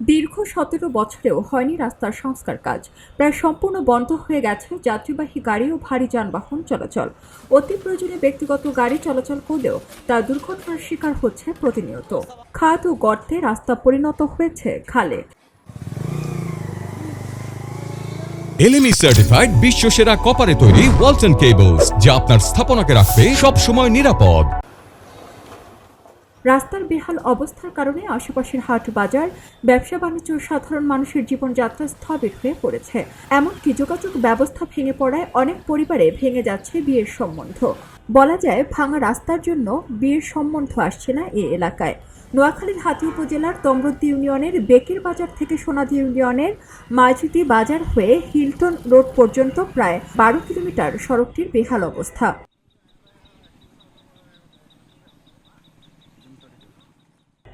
দীর্ঘ সতেরো বছরেও হয়নি রাস্তার সংস্কার কাজ। প্রায় সম্পূর্ণ বন্ধ হয়ে গেছে যাত্রীবাহী গাড়ি ও ভারী যানবাহন চলাচল। অতি প্রয়োজনে ব্যক্তিগত গাড়ি চলাচল করলেও তা দুর্ঘটনার শিকার হচ্ছে প্রতিনিয়ত। খাদ ও গর্তে রাস্তা পরিণত হয়েছে খালে। এলএমই সার্টিফাইড বিশ্ব সেরা কপারে তৈরি ওয়ালটন কেবলস যা আপনার স্থাপনাকে রাখবে সব সময় নিরাপদ। রাস্তার বেহাল অবস্থার কারণে আশেপাশের হাট বাজার, ব্যবসা বাণিজ্য সাধারণ মানুষের জীবনযাত্রা স্থবির হয়ে পড়েছে। এমনকি যোগাযোগ ব্যবস্থা ভেঙে পড়ায় অনেক পরিবারে ভেঙে যাচ্ছে বিয়ের সম্বন্ধ। বলা যায়, ভাঙা রাস্তার জন্য বিয়ের সম্বন্ধ আসছে না এ এলাকায়। নোয়াখালীর হাতি উপজেলার তমরুদ্দি ইউনিয়নের বেকের বাজার থেকে সোনাদি ইউনিয়নের মাঝুতি বাজার হয়ে হিলটন রোড পর্যন্ত প্রায় বারো কিলোমিটার সড়কটির বেহাল অবস্থা।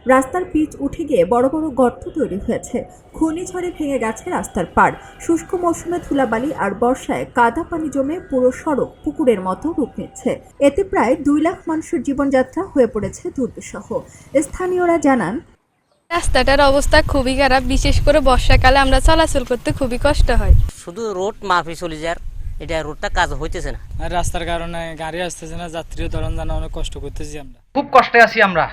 রাস্তার পিচ উঠে গিয়ে বড় বড় গর্ত তৈরি হয়েছে। ঘূর্ণিঝড়ে ভেঙে গেছে রাস্তার পাড়। শুষ্ক মৌসুমে ধুলাবালি আর বর্ষায় কাদা পানি জমে পুরো সড়ক পুকুরের মতো রূপ নিচ্ছে। এতে প্রায় দুই লাখ মানুষের জীবনযাত্রা হয়ে পড়েছে দুর্বিষহ। স্থানীয়রা জানান রাস্তাটার অবস্থা খুবই খারাপ। বিশেষ করে বর্ষাকালে আমরা চলাচল করতে খুবই কষ্ট হয়। শুধু রোড মাফি চলে যায় এটা রোডটা কাজ হইতেছে না। আর রাস্তার কারণে গাড়ি আসতেছে না যাত্রীও ধরন জানা অনেক কষ্ট করতেছি আমরা। খুব কষ্টে আছি আমরা।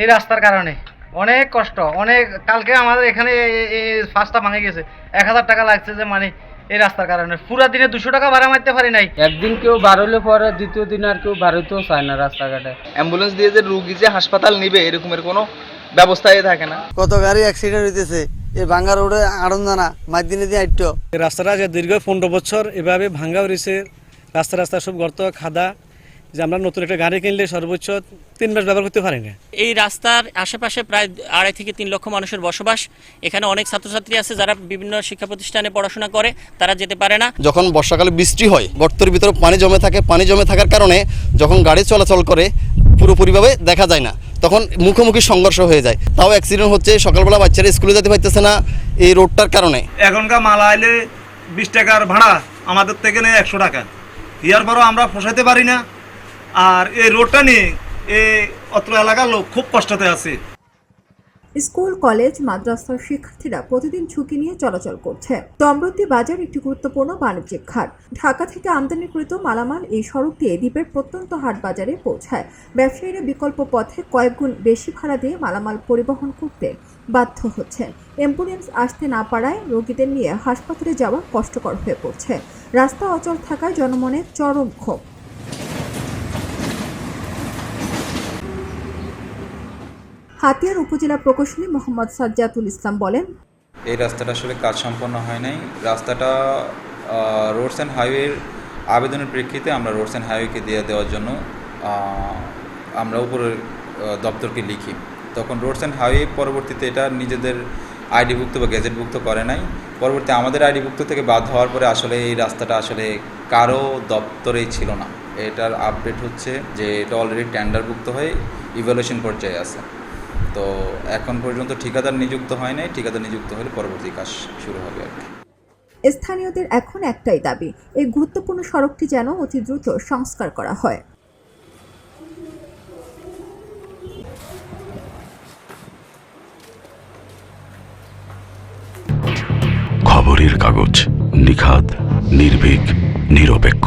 এই রাস্তার কারণে। অনেক কষ্ট অনেক কালকে আমাদের এখানে ফার্স্টটা ভাঙে গেছে। এক হাজার টাকা লাগছে যে মানে এই রাস্তার কারণে। পুরা দিনে দুশো টাকা ভাড়া মারতে পারি নাই। একদিন কেউ বার হলে পরে দ্বিতীয় দিন আর কেউ বার হইতেও চায় না রাস্তাঘাটে। অ্যাম্বুলেন্স দিয়ে যে রুগী যে হাসপাতাল নিবে এরকমের কোনো ব্যবস্থাই থাকে না। কত গাড়ি অ্যাক্সিডেন্ট হইতেছে এই ভাঙ্গা রোডে আড়ন জানা মাঝদিনে দিয়ে আইটো রাস্তাটা যে দীর্ঘ পনেরো বছর এভাবে ভাঙ্গা হয়েছে রাস্তা রাস্তা সব গর্ত খাদা। যে আমরা নতুন একটা গাড়ি কিনলে সর্বোচ্চ তিন মাস ব্যবহার করতে পারি না। এই রাস্তার আশেপাশে প্রায় আড়াই থেকে তিন লক্ষ মানুষের বসবাস। এখানে অনেক ছাত্রছাত্রী আছে যারা বিভিন্ন শিক্ষা প্রতিষ্ঠানে পড়াশোনা করে তারা যেতে পারে না। যখন বর্ষাকালে বৃষ্টি হয় গর্তের ভিতরে পানি জমে থাকে পানি জমে থাকার কারণে যখন গাড়ি চলাচল করে পুরোপুরিভাবে দেখা যায় না। তখন মুখোমুখি সংঘর্ষ হয়ে যায়। তাও অ্যাক্সিডেন্ট হচ্ছে সকালবেলা বাচ্চারা স্কুলে যেতে পারতেছে না এই রোডটার কারণে। এখনকার মালা আইলে বিশ টাকার ভাড়া আমাদের থেকে নেয় একশো টাকা। ইয়ার পরও আমরা পোষাইতে পারি না। আর এই রোডটা নিয়ে এই অত্র এলাকার লোক খুব কষ্টতে আছে। স্কুল, কলেজ, মাদ্রাসার শিক্ষার্থীরা প্রতিদিন ঝুঁকি নিয়ে চলাচল করছে। তমরুদ্দি বাজার একটি গুরুত্বপূর্ণ বাণিজ্যিক ঘাট। ঢাকা থেকে আমদানিকৃত মালামাল এই সড়ক দিয়ে দ্বীপের প্রত্যন্ত হাট বাজারে পৌঁছায়। ব্যবসায়ীরা বিকল্প পথে কয়েকগুণ বেশি ভাড়া দিয়ে মালামাল পরিবহন করতে বাধ্য হচ্ছেন অ্যাম্বুলেন্স আসতে না পারায় রোগীদের নিয়ে হাসপাতালে যাওয়া কষ্টকর হয়ে পড়ছে। রাস্তা অচল থাকায় জনমনে চরম ক্ষোভ। হাতিয়ার উপজেলা প্রকৌশলী মোহাম্মদ সাজ্জাতুল ইসলাম বলেন, এই রাস্তাটা আসলে কাজ সম্পন্ন হয় নাই। রাস্তাটা রোডস অ্যান্ড হাইওয়ের আবেদনের প্রেক্ষিতে আমরা রোডস অ্যান্ড হাইওয়েকে দিয়ে দেওয়ার জন্য আমরা উপরের দপ্তরকে লিখি। তখন রোডস অ্যান্ড হাইওয়ে পরবর্তীতে এটা নিজেদের আইডিভুক্ত বা গ্যাজেটভুক্ত করে নাই। পরবর্তী আমাদের আইডিভুক্ত থেকে বাদ হওয়ার পরে আসলে এই রাস্তাটা আসলে কারও দপ্তরেই ছিল না। এটার আপডেট হচ্ছে যে এটা অলরেডি টেন্ডারভুক্ত হয়ে ইভ্যালুয়েশন পর্যায়ে আছে। তো এখন পর্যন্ত ঠিকাদার নিযুক্ত হয় নাই। ঠিকাদার নিযুক্ত হলে পরবর্তী কাজ শুরু হবে আর কি। স্থানীয়দের এখন একটাই দাবি এই গুরুত্বপূর্ণ সড়কটি যেন অতি দ্রুত সংস্কার করা হয়। খবরের কাগজ নিখাদ নির্ভীক নিরপেক্ষ।